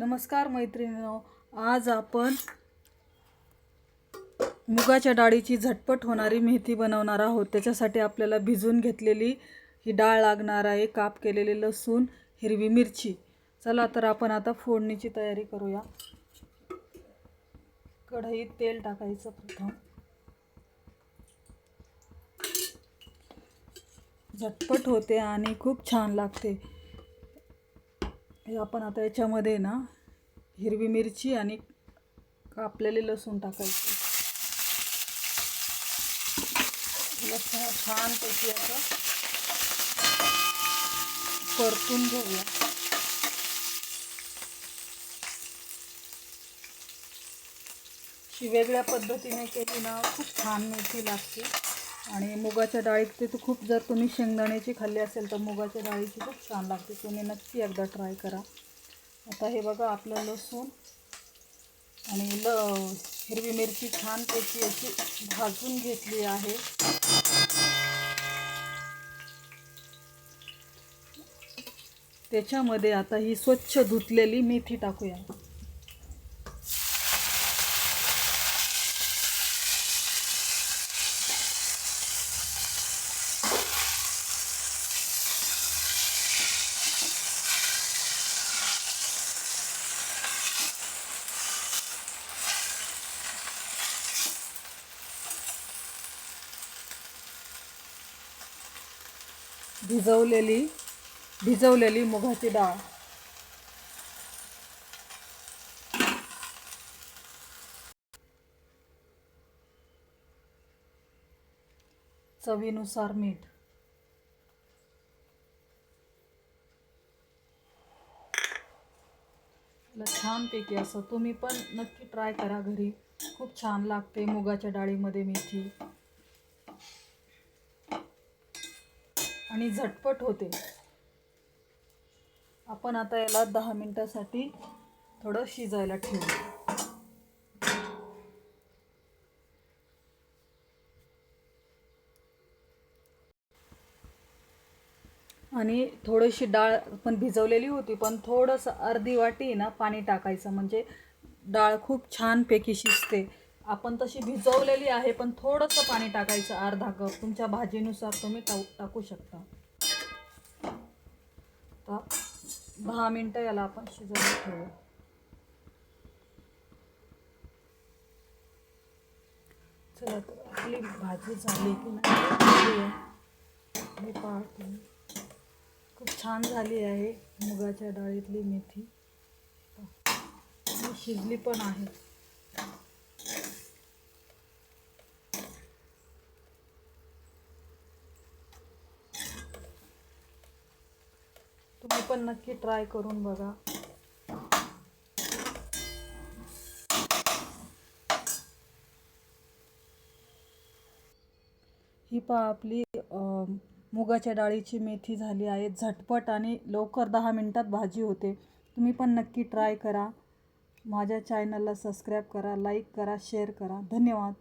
नमस्कार मैत्रिणींनो आज आपण मुगाच्या डाळीची झटपट होणारी मेथी बनवणार आहोत. त्याच्यासाठी आपल्याला भिजून घेतलेली ही डाळ लागणार आहे. काप केलेले लसूण हिरवी मिरची. चला तर आपण आता फोडणीची तयारी करूया. कढईत तेल टाकायचं प्रथम. झटपट होते आणि खूप छान लागते. हे आपण आता याच्यामध्ये ना हिरवी मिरची आणि कापलेले लसूण टाकायचे. लसूण छानपैकी असं परतून घेऊया. वेगळ्या पद्धतीने केली ना खूप छान मेथी लागते. आणि मुगाच्या डाळीत ते तर खूप जर तुम्ही शेंगदाण्याची खाल्ली असेल तर मुगाच्या डाळीची खूप छान लागते. तुम्ही नक्की एकदा ट्राय करा. आता हे बघा आपलं लसूण आणि ल हिरवी मिरची छानपैकी अशी भाजून घेतली आहे. त्याच्यामध्ये आता ही स्वच्छ धुतलेली मेथी टाकूया. भिजवलेली भिजवलेली मुगाची डाळ. चवीनुसार मीठ. याला छानपैकी असं तुम्ही पण नक्की ट्राय करा घरी. खूप छान लागते मुगाच्या डाळीमध्ये मेथी. आणि झटपट होते. आपण आता याला दहा मिनटासाठी थोडं शिजायला ठेवू. आणि थोडीशी डाळ पण भिजवलेली होती पण थोडंसं अर्धी वाटी ना पाणी टाकायचं. म्हणजे डाळ खूप छानपैकी शिजते. आपण तशी भिजवलेली आहे पण थोडंसं पाणी टाकायचं अर्धा कप. तुमच्या भाजीनुसार तुम्ही टाकू टाकू शकता. तर दहा मिनटं याला आपण शिजवून ठेवू. चला तर आपली भाजी झाली की नाही हे पाहतो. खूप छान झाली आहे मुगाच्या डाळीतली मेथी. शिजली पण आहे तुम्ही पण नक्की ट्राय करून बघा. ही पा आपली मुगाच्या डाळीची मेथी झाली आहे. झटपट आणि लवकर दहा मिनटात भाजी होते. तुम्ही पण नक्की ट्राय करा. माझ्या चॅनलला सबस्क्राईब करा लाईक करा शेअर करा. धन्यवाद.